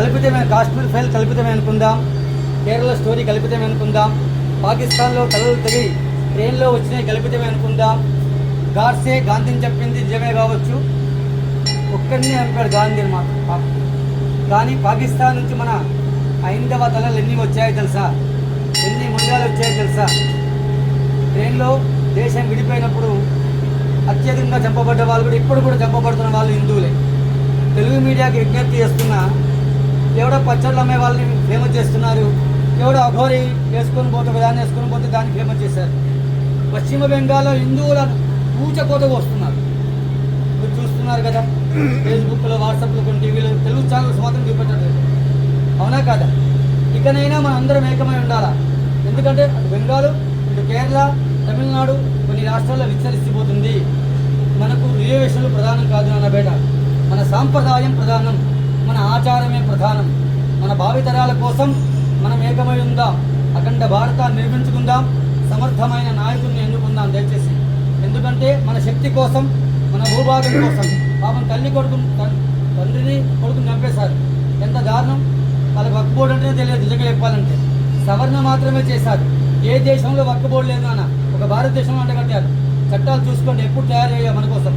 కల్పితమే Kashmir file కల్పితమే అనుకుందాం. Kerala story కల్పితమే అనుకుందాం. పాకిస్తాన్లో కలలు తెగి ట్రైన్లో వచ్చినాయి కల్పితమే అనుకుందాం. గాడ్సే గాంధీని చెప్పింది నిజమే కావచ్చు. ఒక్కడిని అంటాడు గాంధీని మా కానీ పాకిస్తాన్ నుంచి మన ఐందవ తలలు ఎన్ని వచ్చాయో తెలుసా? ఎన్ని ముందాలు వచ్చాయో తెలుసా? ట్రైన్లో దేశం విడిపోయినప్పుడు అత్యధికంగా చంపబడ్డ వాళ్ళు కూడా ఇప్పుడు కూడా చంపబడుతున్న వాళ్ళు హిందువులే. తెలుగు మీడియాకి విజ్ఞప్తి చేస్తున్నా ఎవడో పచ్చళ్ళు అమ్మే వాళ్ళని ఫేమస్ చేస్తున్నారు. ఎవడో అఘోరి వేసుకొని పోతే దాన్ని వేసుకొని పోతే దాన్ని ఫేమస్ చేశారు. పశ్చిమ బెంగాల్లో హిందువులను పూచకోత వస్తున్నారు మీరు చూస్తున్నారు కదా ఫేస్బుక్లో వాట్సాప్లో కొన్ని టీవీలో తెలుగు ఛానల్స్ మాత్రం చూపెట్టలేదు అవునా కాదా? ఇకనైనా మనం అందరం ఏకమై ఉండాలా? ఎందుకంటే అటు బెంగాల్ ఇటు కేరళ తమిళనాడు కొన్ని రాష్ట్రాల్లో విస్తరిస్తుపోతుంది మనకు రిజర్వేషన్లు ప్రధానం కాదు అన్న బేట. మన సాంప్రదాయం ప్రధానం. మన ఆచారమే ప్రధానం. మన భావితరాల కోసం మనం ఏకమై ఉందాం. అఖండ భారతాన్ని నిర్మించుకుందాం. సమర్థమైన నాయకుడిని ఎన్నుకుందాం దయచేసి. ఎందుకంటే మన శక్తి కోసం మన భూభాగం కోసం పాపం తల్లి కొడుకు తండ్రిని కొడుకుని చంపేశారు. ఎంత దారుణం! వాళ్ళకి వక్కబోర్డు అంటేనే తెలియదు నిజంగా చెప్పాలంటే. సవరణ మాత్రమే చేశారు. ఏ దేశంలో వక్కబోర్డు లేదు అన్న ఒక భారతదేశంలో అంటగట్టారు చట్టాలు చూసుకోండి ఎప్పుడు తయారు మన కోసం.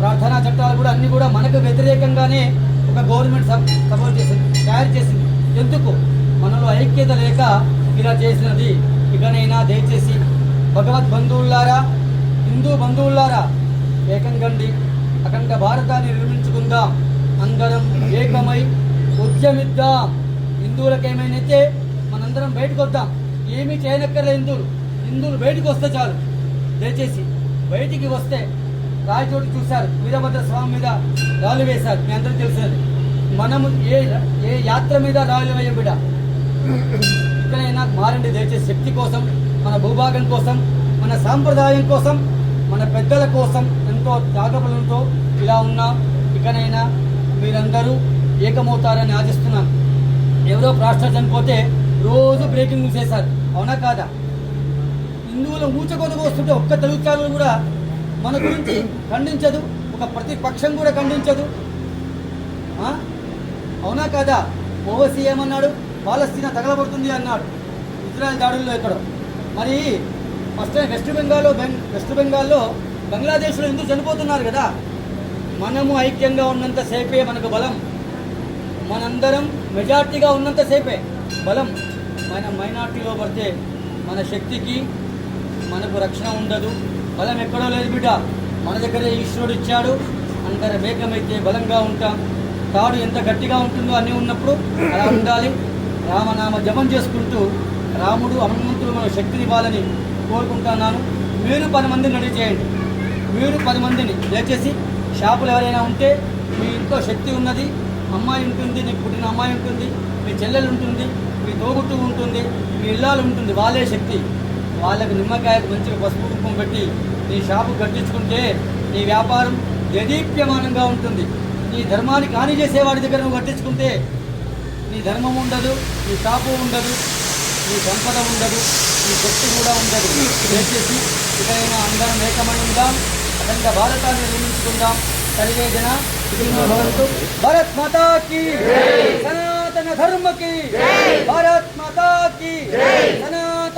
ప్రార్థనా చట్టాలు కూడా అన్నీ కూడా మనకు వ్యతిరేకంగానే ఒక గవర్నమెంట్ సపోర్ట్ చేసింది తయారు చేసింది. ఎందుకు? మనలో ఐక్యత లేక ఇలా చేసినది. ఇకనైనా దయచేసి భగవద్ బంధువులారా హిందూ బంధువులారా ఏకం కండి. అఖండ భారతాన్ని నిర్మించుకుందాం. అందరం ఏకమై ఉద్యమిద్దాం. హిందువులకు ఏమైనైతే మనందరం బయటకు వద్దాం ఏమీ చేయనక్కర్లే హిందువులు. హిందువులు బయటకు వస్తే చాలు. దయచేసి బయటికి వస్తే రాయచోటు చూశారు. వీరభద్ర స్వామి మీద రాళ్ళు వేశారు. మీ అందరూ తెలిసేది మనము ఏ ఏ యాత్ర మీద రాళ్ళు వేయం బిడ ఇక్కడైనా మారండి. దయచేసి శక్తి కోసం మన భూభాగం కోసం మన సాంప్రదాయం కోసం మన పెద్దల కోసం ఎంతో త్యాగబలంతో ఇలా ఉన్నా ఇకనైనా మీరందరూ ఏకమవుతారని ఆశిస్తున్నాను ఎవరో ప్రాస్టర్ చనిపోతే రోజు బ్రేకింగ్ న్యూస్ చేశారు అవునా కాదా? హిందువులు ఊచకొదకు వస్తుంటే ఒక్క తెలుగు ఛానల్ కూడా మన గురించి ఖండించదు ఒక ప్రతిపక్షం కూడా ఖండించదు. అవునా కాదా? ఓవసీ ఏమన్నాడు? పాలస్తీనా తగలబడుతుంది అన్నాడు. ఇజ్రాయెల్ దాడుల్లో ఎక్కడో. మరి ఫస్ట్ టైం వెస్ట్ బెంగాల్లో బెంగ్ వెస్ట్ బెంగాల్లో బంగ్లాదేశ్లో ఎందుకు చనిపోతున్నారు కదా? మనము ఐక్యంగా ఉన్నంత సేపే మనకు బలం. మనందరం మెజార్టీగా ఉన్నంత సేపే బలం. మన మైనార్టీలో పడితే మన శక్తికి మనకు రక్షణ ఉండదు. బలం ఎక్కడో లేదు బిడ్డ. మన దగ్గరే ఈశ్వరుడు ఇచ్చాడు. అందరి వేగమైతే బలంగా ఉంటాం. తాడు ఎంత గట్టిగా ఉంటుందో అన్నీ ఉన్నప్పుడు అలా ఉండాలి. రామనామ జపం చేసుకుంటూ రాముడు హనుమంతుడు మన శక్తినివ్వాలని కోరుకుంటున్నాను. మీరు పది మందిని రెడీ చేయండి. మీరు పది మందిని దయచేసి షాపులు ఎవరైనా ఉంటే మీ ఇంట్లో శక్తి ఉన్నది. అమ్మాయి ఉంటుంది నీకు పుట్టిన అమ్మాయి ఉంటుంది మీ చెల్లెలు ఉంటుంది మీ తోగుట్టు ఉంటుంది మీ ఇల్లాలు ఉంటుంది. వాళ్ళే శక్తి. వాళ్ళకి నిమ్మకాయకు మంచిగా పసుపు కుప్పం పెట్టి నీ షాపు కట్టించుకుంటే నీ వ్యాపారం దేదీప్యమానంగా ఉంటుంది. నీ ధర్మానికి హాని చేసేవాడి దగ్గర నువ్వు కట్టించుకుంటే నీ ధర్మం ఉండదు నీ షాపు ఉండదు నీ సంపద ఉండదు నీ శక్తి కూడా ఉండదు. దయచేసి ఇకైనా అందరం ఏకమై ఉందాం అఖండ భారతాన్ని నిర్మించుకుందాం. సర్వే జన సుఖినో భవంతు. భారత్ మాతా కీ సనాతన ధర్మ